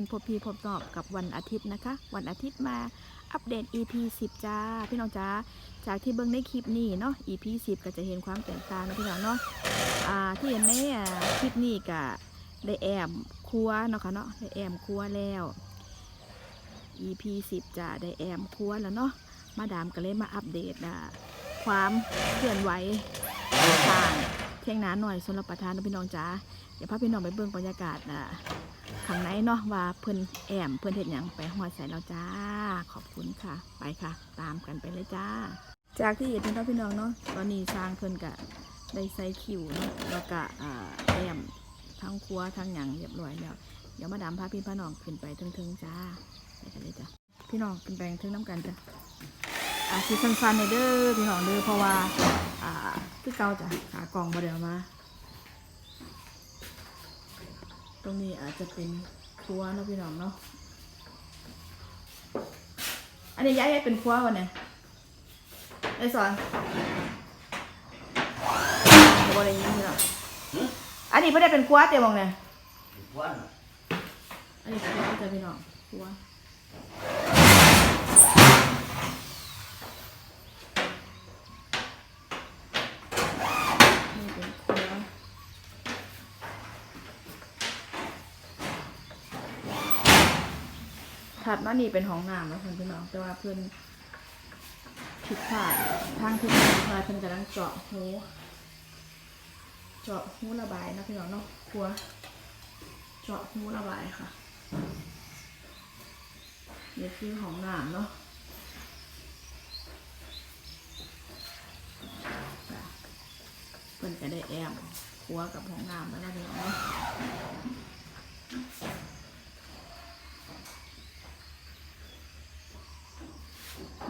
ันพบพีพบนอบกับวันอาทิตย์นะคะ วันอาทิตย์มาอัปเดต EP 10จ้าพี่น้องจ้าจากที่เบิ้งในคลิปนี้เนาะ EP 10 ก็จะเห็นความแตกต่างนะพี่น้องเนาะอ่าที่เห็นในคลิปนี้ก็ได้แอมครัวเนาะค่ะเนาะได้แอมครัวแล้ว EP 10จ้าได้แอมครัวแล้วเนาะมาดามก็เลยมาอัปเดตอ่าความเคลื่อนไหวต่าง เที่ยงนาหน่อยสำหรับประธานนะพี่น้องจ้าเดี๋ยวพาพี่น้องไปเบิ่งบรรยากาศอะข้างในเนาะว่าเพิ่อนแอมเพิ่อนเฮ็ดหยังไปหอดใส่เราจ้า ขอบคุณค่ะ ไปค่ะ ตามกันไปเลยจ้า จากที่เห็นเนาะพี่น้องเนาะตอนนี้สร้างเพิ่อนก็ได้ใส่คิวเนาะแล้วก็แอมทั้งครัวทั้งหยังเรียบร้อยแล้วเดี๋ยวมาดามพาพี่พาน้องขึ้นไปเทิงๆจ้าไปกันเลยจ้าพี่น้องขึ้นไปเทิงน้ำกันจ้ะ อ่าสิสั้นๆในอยเด้อพี่น้องเด้อเพราะว่าอ่าคือเก่าจ้ะขากล่องบ่ได้เอามา ตรงนี้อาจจะเป็นครัวเนาะพี่น้องเนาะอันนี้ย้ายให้เป็นครัววันเนี่ยไอ้สอนเขาบอกอะไรอย่างนี้พี่น้องอันนี้ไม่ได้เป็นครัวเตียวมองเนี่ยวันอันนี้ครัวจะพี่น้องครัวนี่เป็นครัว ถัดมานี่เป็นห้องน้ำแล้วคุณพี่น้องแต่ว่าเพื่อนผิดพลาดทางที่ผิดพลาดเพื่อนกำลังเจาะหูเจาะหูระบายนะพี่น้องเนาะครัวเจาะหูระบายค่ะนี่คือห้องน้ำเนาะจ้ะเพื่อนจะได้แอมครัวกับห้องน้ำแล้วนะพี่น้องเนาะ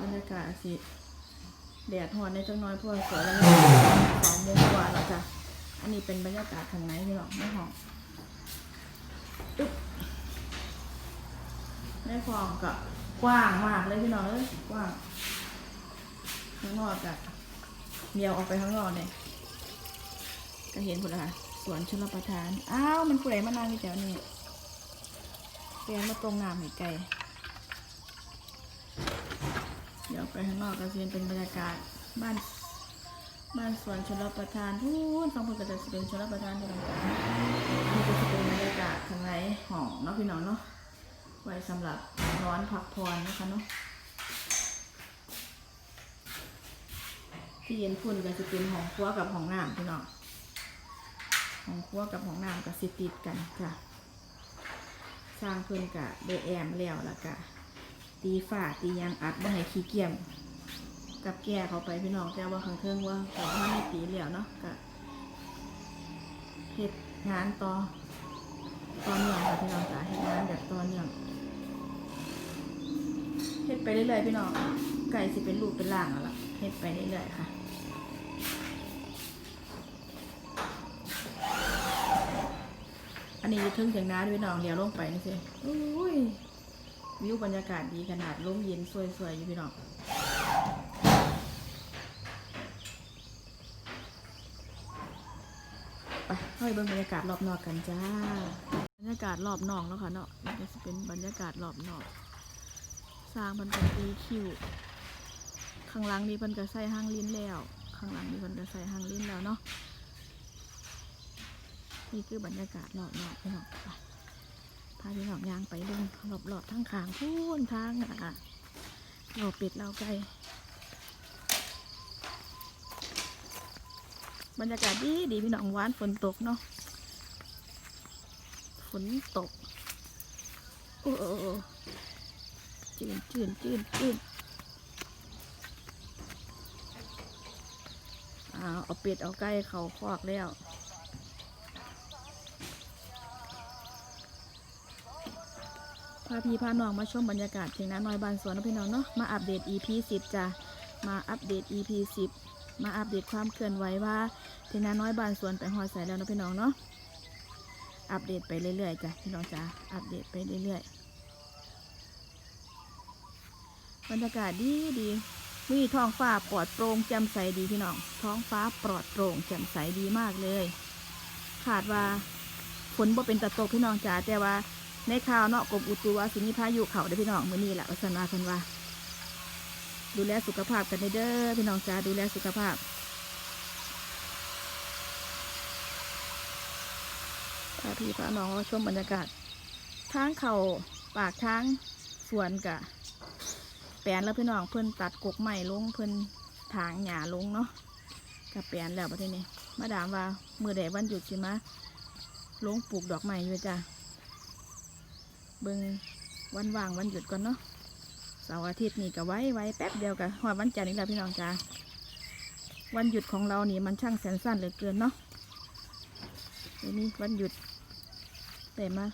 บรรยากาสิแดดหอนในจังน้อยเพราะว่าสวยแล้วเนี่ยสองโมงกว่าแล้วจ้ะอันนี้เป็นบรรยากาศข้างในพี่น้องไม่ห้องอึ๊บในฟองก็กว้างมากเลยพี่น้องเอ้ยกว้างข้างนอกอะเมียวออกไปข้างนอกเนี่ยก็เห็นหมดละสวนชลประทาน อ้าว มันผู้ใดมานั่งที่แถวนี้เรียนมาตรงน้ำอีกไกล เดี๋ยวไปข้างนอกก็จะเป็นบรรยากาศบ้านบ้านสวนชลประทานพูนฟังพูดก็จะเป็นชลประทานที่ต่างๆนี่ก็จะเป็นบรรยากาศข้างในห้องเนาะพี่น้องเนาะไว้สำหรับนอนพักผ่อนนะคะเนาะที่เย็นพุ่นก็จะเป็นห้องครัวกับห้องน้ำพี่น้องห้องครัวกับห้องน้ำก็สิติดกันจ้ะสร้างเพิ่นกะได้แอมแล้วล้วกะ ตีฝาตียางอัดบ่ให้ขี้เกียจกับแก่เขาไปพี่น้องแต่ว่าข้างเทิงว่าเขาถ้าไม่ตีเหลียวเนาะก็เฮ็ดงานต่อต่อเนื่องค่ะพี่น้องจ้ะเฮ็ดงานแบบต่อเนื่องเฮ็ดไปเรื่อยๆพี่น้องไก่สิเป็นลูกเป็นล่างแล้วล่ะเฮ็ดไปเรื่อยๆค่ะอันนี้ถึงถึงน้าด้วยพี่น้องเดี๋ยวลงไปนี่สิอุ้ย วิวบรรยากาศดีขนาดลมเย็นสวยๆอยู่พี่น้องไปค่อยเบิ่งบรรยากาศรอบนอกกันจ้า บรรยากาศรอบนอกแล้วค่ะเนาะนี่ก็จะเป็นบรรยากาศรอบนอกสร้างมันเป็นตีคิวข้างหลังนี่เพิ่นก็ใส่ห้างลิ้นแล้ว ข้างหลังนี่เพิ่นก็ใส่ห้างลิ้นแล้วเนาะ นี่คือบรรยากาศรอบนอกพี่น้องไป พี่น้องยางไปเดินหลบๆทั้งขางพูนทางอะเราป็ดเราไก่บรรยากาศดีดีพี่น้องหวานฝนตกเนาะฝนตกโอ้โอจืนจืนจืนจืนอ่าเอาเป็ดเอาไก่เขาคอกแล้ว พาพี่พาน้องมาชมบรรยากาศเทียงนาน้อยบานสวนนะพี่น้องเนาะมาอัปเดต EP 10จ้ะมาอัปเดต EP 10มาอัปเดตความเคลื่อนไหวว่าเทียงนาน้อยบานสวนไปหอดใส่แล้วนะพี่น้องเนาะอัปเดตไปเรื่อยๆจ้ะพี่น้องจ้ะอัปเดตไปเรื่อยๆบรรยากาศดีดีนี่ท้องฟ้าปลอดโปร่งแจ่มใสดีพี่น้อง ท้องฟ้าปลอดโปร่งแจ่มใสดีมากเลย ขาดว่าฝนบ่เป็นตะตกพี่น้องจ๋าแต่ว่า ในข่าวเนาะกรมอุตุว่าสิมีพายุเขาเด้พี่น้องมื้อนี้แหละว่าซั่นาเพิ่นว่า ดูแลสุขภาพกันเด้อพี่น้องจ้าดูแลสุขภาพพาพี่พาน้องชมบรรยากาศทางเขาปากทางสวนกะแปลนแล้วพี่น้องเพิ่นตัดกกใหม่ลงเพิ่นถางหญ้าลงเนาะกับแปลนแล้วประเทศนี้มาดามว่ามือแดวันหยุดใช่ไหมะลงปลูกดอกใหม่อยู่จ้ะ เบิ่งวันว่างวันหยุดก่อนเนาะเสาร์อาทิตย์นี่ก็ไว้ไว้แป๊บเดียวกับวันวันจันทร์นี่แหละพี่น้องจ้าวันหยุดของเรานี่มันช่างแสนสั้นเหลือเกินเนาะเดี๋ยวนี้วันหยุดแต่มา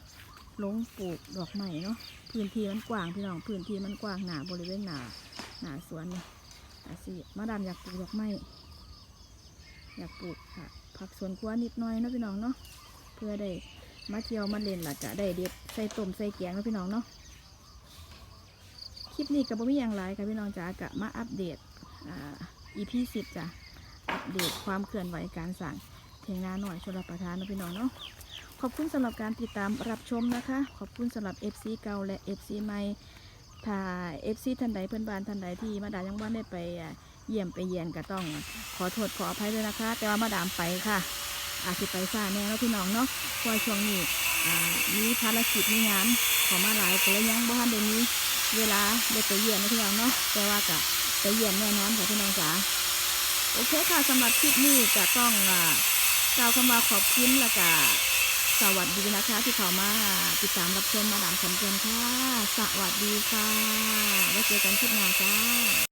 ลงปลูกดอกใหม่เนาะพื้นที่มันกว้างพี่น้องพื้นที่มันกว้างหนาบริเวณหนาหนาสวนเนี่อาสิมาดามอยากปลูกดอกไม้อยากปลูกผักสวนครัวนิดหน่อยเนาะพี่น้องเนาะเพื่อได้ มาเที่ยวมาเล่นล่ะจะได้เด็ดใส่ต้มใส่แกงเนาะพี่น้องเนาะคลิปนี้ก็บ่มีอย่างไรค่ะพี่น้องจ๋ากะมาอัปเดตอ่า EP สิบจ้ะอัปเดตความเคลื่อนไหวการสั่งเทียงนาหน่อยชลประทานนาะพี่น้องเนาะขอบคุณสำหรับการติดตามรับชมนะคะ ขอบคุณสำหรับ FC เก่าและ FC ใหม่ถ้า FC ท่านใดเพื่อนบ้านท่านใดที่มาดามยังบ้านได้ไปเยี่ยมไปเยียนก็ต้อง ขอโทษขออภัยด้วยนะคะ แต่ว่ามาดามไปค่ะ อาจจะไปซ่าแน่แล้วพี่น้องเนาะเพราะว่าช่วงนี้มีภารกิจมีงานขอมาหลายก็เลยยังบ้านเดี๋ยวนี้เวลาได้ไปเยี่ยนนะพี่น้องเนาะแต่ว่าก็ไปเยี่ยนแน่นอนค่ะพี่น้องจ๋าโอเคค่ะสำหรับคลิปนี้จะต้องกล่าวคำว่าขอบคุณและก็สวัสดีนะคะที่เขามาติดตามรับชมมาดามคำเกินค่ะ สวัสดีค่ะ ไว้เจอกันคลิปหน้าจ้า